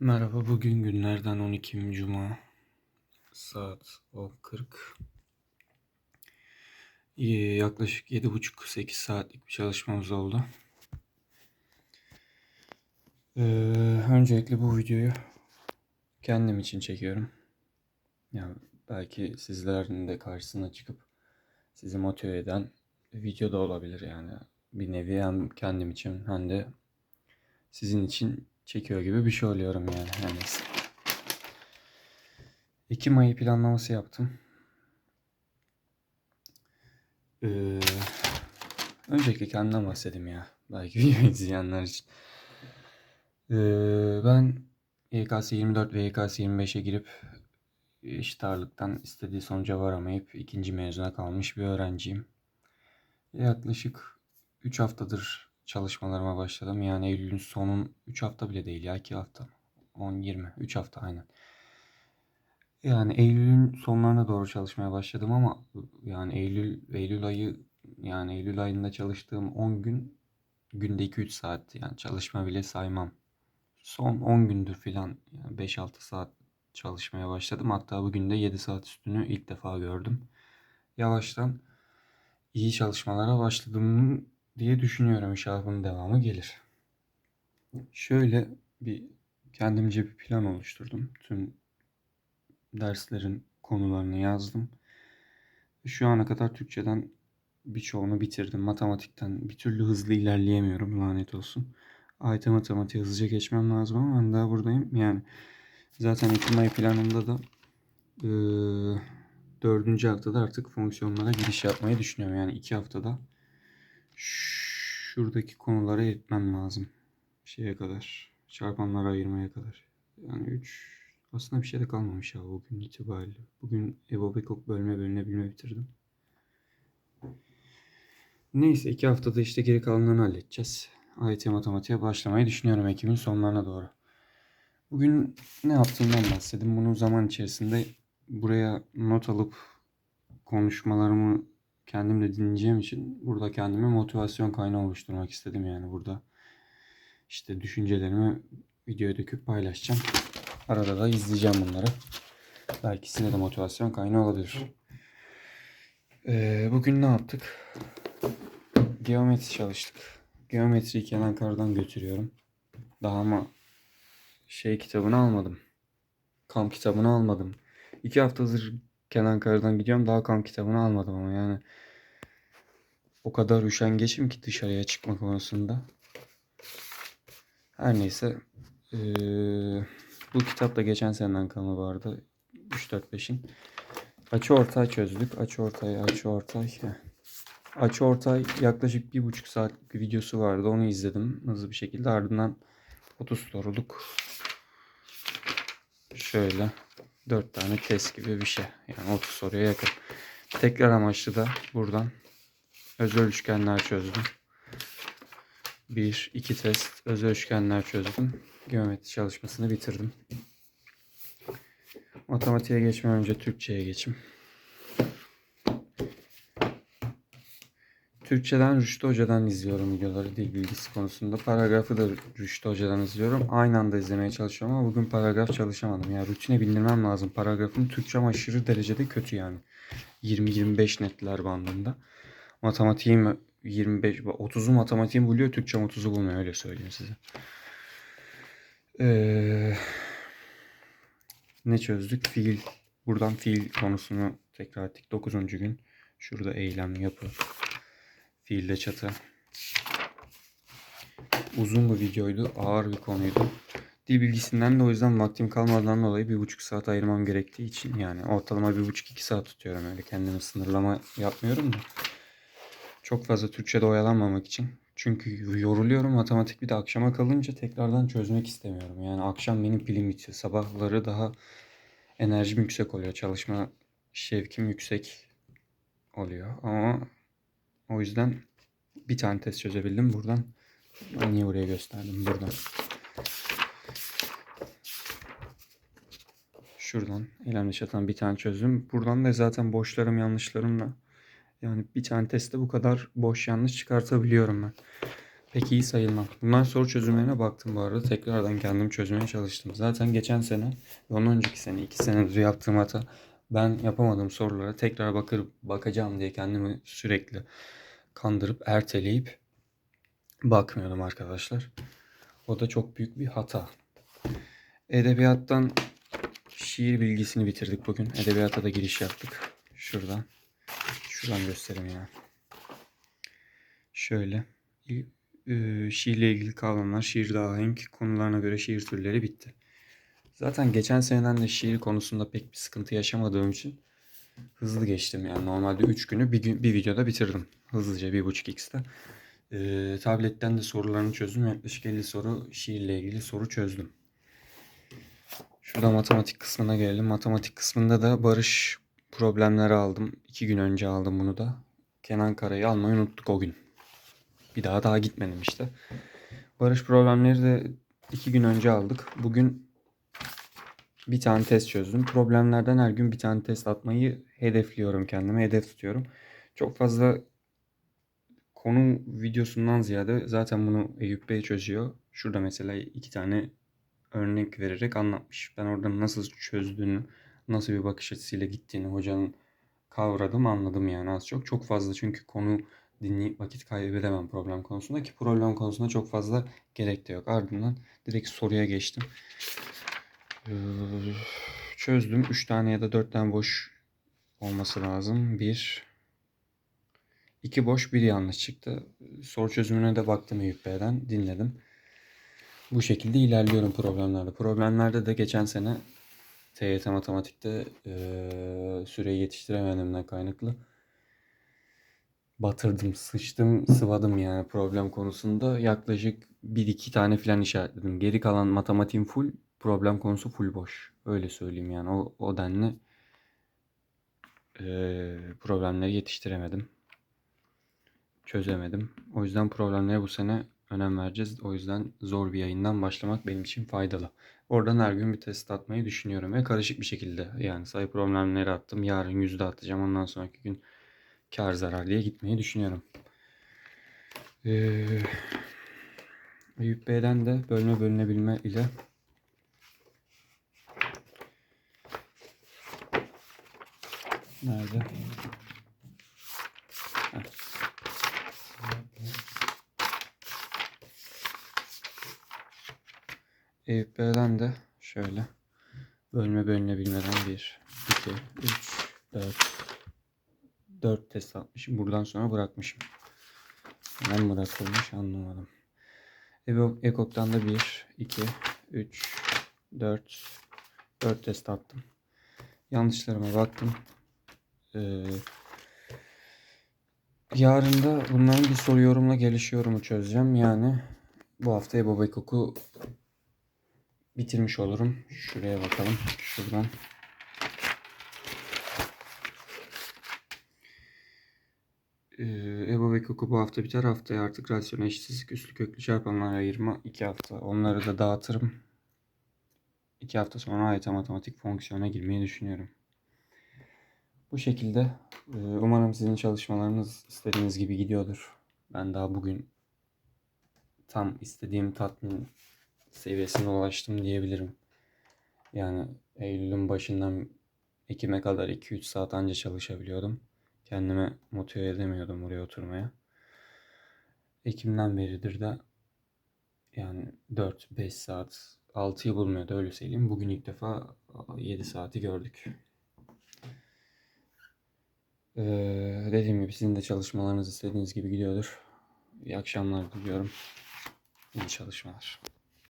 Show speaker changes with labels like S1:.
S1: Merhaba, bugün günlerden 12 Cuma. Saat 10.40. İyi, yaklaşık 7,5-8 saatlik bir çalışmamız oldu. Ee, öncelikle bu videoyu kendim için çekiyorum. Yani belki sizlerin de karşısına çıkıp sizi motive eden video da olabilir yani. Bir nevi hem kendim için hem de sizin için çekiyor gibi bir şey oluyorum yani. Her neyse. Ekim ayı planlaması yaptım. Ee, öncelikle kendimden bahsedeyim ya. Belki izleyenler için. Ee, ben YKS 24 ve YKS 25'e girip eşit ağırlıktan istediği sonuca varamayıp ikinci mezuna kalmış bir öğrenciyim. Yaklaşık 3 haftadır çalışmalarıma başladım. Yani Eylül'ün sonun 3 hafta bile değil ya 2 hafta. 10-20 3 hafta aynen. Yani Eylül'ün sonlarına doğru çalışmaya başladım ama yani Eylül Eylül ayı yani Eylül ayında çalıştığım 10 gün günde 2-3 saat yani çalışma bile saymam. Son 10 gündür filan yani 5-6 saat çalışmaya başladım. Hatta bugün de 7 saat üstünü ilk defa gördüm. Yavaştan iyi çalışmalara başladım diye düşünüyorum. İnşallah bunun devamı gelir. Şöyle bir kendimce bir plan oluşturdum. Tüm derslerin konularını yazdım. Şu ana kadar Türkçeden birçoğunu bitirdim. Matematikten bir türlü hızlı ilerleyemiyorum lanet olsun. AYT matematiğe hızlıca geçmem lazım ama ben daha buradayım. Yani zaten Ekim ayı planımda da e, dördüncü haftada artık fonksiyonlara giriş yapmayı düşünüyorum. Yani iki haftada şuradaki konulara yetmem lazım. Şeye kadar. Çarpanlara ayırmaya kadar. Yani 3 aslında bir şey de kalmamış ya bugün itibariyle. Bugün Evo Bekok bölme bölünebilme bitirdim. Neyse iki haftada işte geri kalanlarını halledeceğiz. AYT matematiğe başlamayı düşünüyorum Ekim'in sonlarına doğru. Bugün ne yaptığımdan bahsedeyim. Bunu zaman içerisinde buraya not alıp konuşmalarımı kendim de dinleyeceğim için burada kendime motivasyon kaynağı oluşturmak istedim yani burada. işte düşüncelerimi videoya döküp paylaşacağım. Arada da izleyeceğim bunları. Belki size de motivasyon kaynağı olabilir. Ee, bugün ne yaptık? Geometri çalıştık. Geometriyi Kenan Kar'dan götürüyorum. Daha ama şey kitabını almadım. Kamp kitabını almadım. İki haftadır Kenan Kar'dan gidiyorum. Daha kamp kitabını almadım ama yani o kadar üşengeçim ki dışarıya çıkma konusunda. Her neyse. Ee, bu kitap da geçen seneden kalma vardı. 3-4-5'in. Açı ortay çözdük. Açı ortay, açı ortay. Açı ortay yaklaşık bir buçuk saatlik bir videosu vardı. Onu izledim hızlı bir şekilde. Ardından 30 soruluk şöyle 4 tane test gibi bir şey. Yani 30 soruya yakın. Tekrar amaçlı da buradan özel üçgenler çözdüm. Bir, iki test özel üçgenler çözdüm. Geometri çalışmasını bitirdim. Matematiğe geçmeden önce Türkçe'ye geçeyim. Türkçeden Rüştü Hoca'dan izliyorum videoları dil bilgisi konusunda. Paragrafı da Rüştü Hoca'dan izliyorum. Aynı anda izlemeye çalışıyorum ama bugün paragraf çalışamadım. Yani rutine bindirmem lazım. Paragrafım Türkçem aşırı derecede kötü yani. 20-25 netler bandında. Matematiğim 25, 30'u matematiğim buluyor. Türkçem 30'u bulmuyor öyle söyleyeyim size. Ee, ne çözdük? Fiil. Buradan fiil konusunu tekrar ettik. 9. gün. Şurada eylem, yapı. Fiilde çatı. Uzun bir videoydu. Ağır bir konuydu. Dil bilgisinden de o yüzden vaktim kalmadan dolayı bir buçuk saat ayırmam gerektiği için yani ortalama bir buçuk iki saat tutuyorum öyle kendime sınırlama yapmıyorum da. Çok fazla Türkçe'de oyalanmamak için. Çünkü yoruluyorum matematik bir de akşama kalınca tekrardan çözmek istemiyorum. Yani akşam benim pilim bitiyor. Sabahları daha enerjim yüksek oluyor. Çalışma şevkim yüksek oluyor. Ama o yüzden bir tane test çözebildim buradan. Niye buraya gösterdim? Buradan. Şuradan elimde çatan bir tane çözdüm. Buradan da zaten boşlarım yanlışlarımla yani bir tane testte bu kadar boş yanlış çıkartabiliyorum ben. pek iyi sayılmam. Bunlar soru çözümlerine baktım bu arada. Tekrardan kendim çözmeye çalıştım. Zaten geçen sene ve ondan önceki sene, iki senedir yaptığım hata ben yapamadığım sorulara tekrar bakır, bakacağım diye kendimi sürekli kandırıp erteleyip bakmıyordum arkadaşlar. O da çok büyük bir hata. Edebiyattan şiir bilgisini bitirdik bugün. Edebiyata da giriş yaptık. Şuradan. Şuradan göstereyim ya. Şöyle. Ee, şiirle ilgili kavramlar, şiirde ahenk konularına göre şiir türleri bitti. Zaten geçen seneden de şiir konusunda pek bir sıkıntı yaşamadığım için hızlı geçtim. Yani normalde 3 günü bir, gün, bir videoda bitirdim. Hızlıca 1.5x'te. Ee, tabletten de sorularını çözdüm. Yaklaşık 50 soru şiirle ilgili soru çözdüm. Şurada matematik kısmına gelelim. Matematik kısmında da barış problemleri aldım. 2 gün önce aldım bunu da. Kenan Kara'yı almayı unuttuk o gün. Bir daha daha gitmedim işte. Barış problemleri de 2 gün önce aldık. Bugün bir tane test çözdüm. Problemlerden her gün bir tane test atmayı hedefliyorum kendime. Hedef tutuyorum. Çok fazla konu videosundan ziyade zaten bunu Eyüp Bey çözüyor. Şurada mesela iki tane örnek vererek anlatmış. Ben orada nasıl çözdüğünü, nasıl bir bakış açısıyla gittiğini hocanın kavradım, anladım yani az çok. Çok fazla çünkü konu dinleyip vakit kaybedemem problem konusunda ki problem konusunda çok fazla gerek de yok. Ardından direkt soruya geçtim. Çözdüm. 3 tane ya da 4 tane boş olması lazım. 1 2 boş, bir yanlış çıktı. Soru çözümüne de baktım Eyüp Bey'den, dinledim. Bu şekilde ilerliyorum problemlerde. Problemlerde de geçen sene TYT matematikte e, süreyi yetiştiremediğimden kaynaklı batırdım, sıçtım, sıvadım yani problem konusunda. Yaklaşık 1-2 tane filan işaretledim. Geri kalan matematiğim full, problem konusu full boş. Öyle söyleyeyim yani. O, o denli e, problemleri yetiştiremedim. Çözemedim. O yüzden problemlere bu sene önem vereceğiz. O yüzden zor bir yayından başlamak benim için faydalı. Oradan her gün bir test atmayı düşünüyorum ve karışık bir şekilde yani sayı problemleri attım. Yarın yüzde atacağım. Ondan sonraki gün kar zarar diye gitmeyi düşünüyorum. Ee, Eyüp Bey'den de bölme bölünebilme ile Nerede? Heh. Eyüp Bey'den de şöyle bölme bölünebilmeden 1, 2, 3, 4, 4 test atmışım. Buradan sonra bırakmışım. Neden bırakılmış anlamadım. Ekok'tan da 1, 2, 3, 4, 4 test attım. Yanlışlarıma baktım. Ee, yarın da bunların bir soru yorumla geliş yorumu çözeceğim. Yani bu hafta Ebo Ekok'u bitirmiş olurum. Şuraya bakalım. Şuradan. Ee, Ebo ve Koko bu hafta biter. Haftaya artık rasyon eşitsizlik üslü köklü çarpanlara ayırma. 2 hafta. Onları da dağıtırım. 2 hafta sonra AYT matematik fonksiyona girmeyi düşünüyorum. Bu şekilde e, umarım sizin çalışmalarınız istediğiniz gibi gidiyordur. Ben daha bugün tam istediğim tatmin seviyesine ulaştım diyebilirim. Yani Eylül'ün başından Ekim'e kadar 2-3 saat anca çalışabiliyordum. Kendime motive edemiyordum buraya oturmaya. Ekim'den beridir de yani 4-5 saat 6'yı bulmuyordu öyle söyleyeyim. Bugün ilk defa 7 saati gördük. Ee, dediğim gibi sizin de çalışmalarınız istediğiniz gibi gidiyordur. İyi akşamlar diliyorum. İyi çalışmalar.